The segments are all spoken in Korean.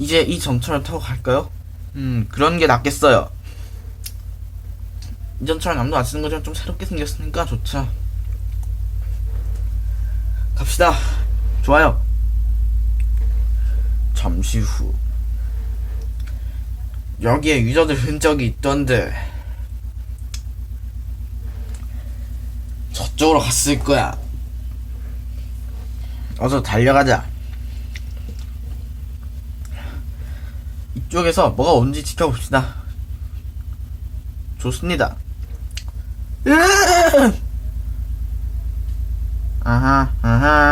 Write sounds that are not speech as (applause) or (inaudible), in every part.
이제 이 전철을 타고 갈까요? 음, 그런 게 낫겠어요. 이 전철은 아무도 안 쓰는 거지만 좀 새롭게 생겼으니까 좋죠. 갑시다. 좋아요. 잠시 후. 여기에 유저들 흔적이 있던데. 저쪽으로 갔을 거야. 어서 달려가자. 쪽에서 뭐가 오는지 지켜봅시다. 좋습니다. 아하, 아하.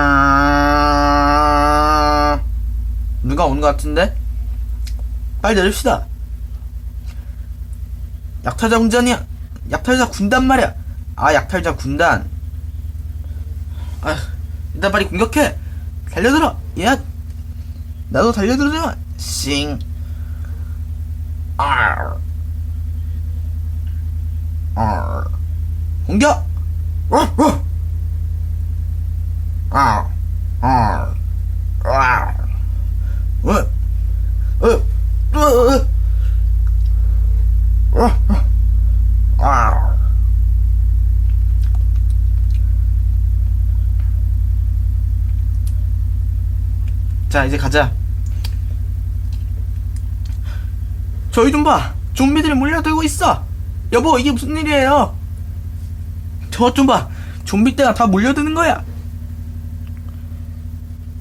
누가 오는 것 같은데? 빨리 내립시다. 약탈자 군단이야. 약탈자 군단 말이야. 아, 약탈자 군단. 아, 일단 빨리 공격해. 달려들어. 야, 나도 달려들어. 싱. 아. 아. 공격. 자, 이제 가자. 저희 좀 봐. 좀비들이 몰려들고 있어. 여보, 이게 무슨 일이에요? 저 좀 봐. 좀비 떼가 다 몰려드는 거야.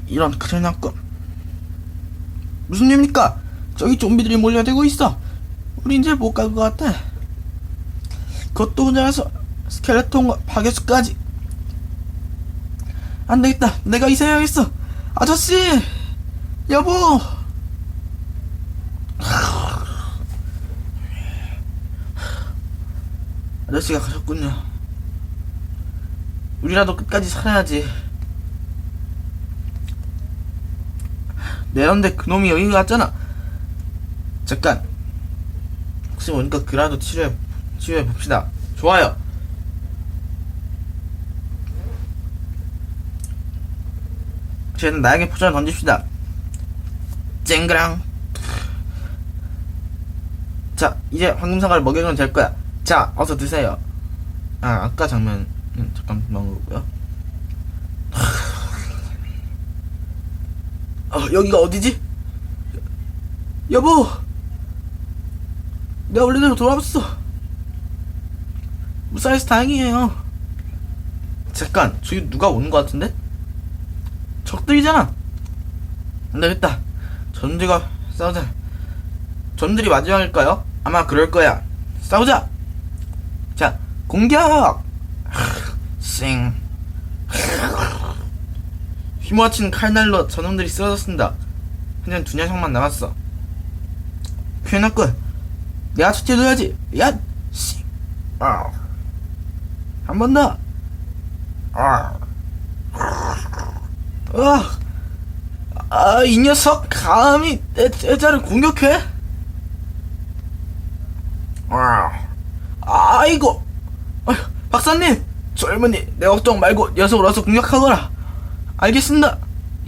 이런 났군. 무슨 일입니까? 저기 좀비들이 몰려들고 있어. 우리 이제 못 갈 것 같아. 그것도 혼자서 스켈레톤과 파괴수까지. 안 되겠다. 내가 이사해야겠어. 아저씨! 여보! 아저씨가 가셨군요. 우리라도 끝까지 살아야지. 내런데 그놈이 여기 갔잖아. 잠깐. 혹시 모르니까 그라도 치료해, 치료해 봅시다. 좋아요. 쟤는 나에게 포장을 던집시다. 쨍그랑. 자, 이제 황금사과를 먹여주면 될 거야. 자, 어서 드세요. 아, 아까 장면, 음, 잠깐 거고요. (laughs) 어, 여기가 어디지? 여보! 내가 원래대로 돌아왔어. 무사해서 다행이에요. 잠깐, 저기 누가 오는 것 같은데? 적들이잖아! 안 되겠다. 전들과 싸우자. 전들이 마지막일까요? 아마 그럴 거야. 싸우자! 자, 공격! 쌩. 휘몰아치는 칼날로 저놈들이 쓰러졌습니다. 현재 두 녀석만 남았어. 큰일났군. 내가 처치해줘야지. 야! 씨. 아. 한번 더. 아. 아. 아, 이 녀석 감히 내 제자를 공격해? 아. 아이고. 아휴, 박사님, 젊은이 내 걱정 말고 녀석을 어서 공격하거라. 알겠습니다.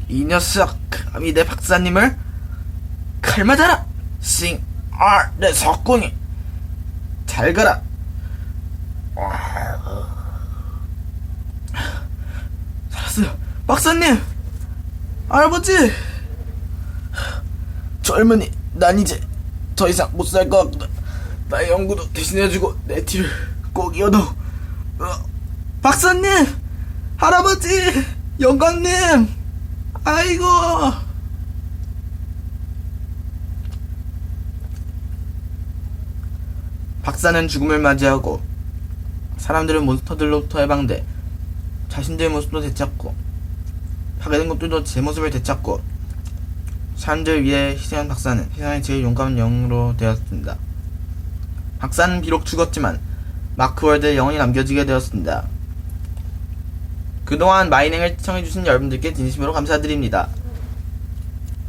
이 녀석 감히 내 박사님을 칼 맞아라. 싱, 아, 내 석궁이 잘 가라. 살았어요, 박사님. 할아버지. 젊은이, 난 이제 더 이상 못 살 것 같구 나. 나의 연구도 대신해주고 내 뒤를 꼭 이어도. 어, 박사님, 할아버지, 영광님, 아이고. 박사는 죽음을 맞이하고 사람들은 몬스터들로부터 해방돼 자신들의 모습도 되찾고 파괴된 것들도 제 모습을 되찾고 사람들 위해 희생한 박사는 세상의 제일 용감한 영웅으로 되었습니다. 박사는 비록 죽었지만 마크월드에 영원히 남겨지게 되었습니다. 그동안 마이냉을 시청해주신 여러분들께 진심으로 감사드립니다.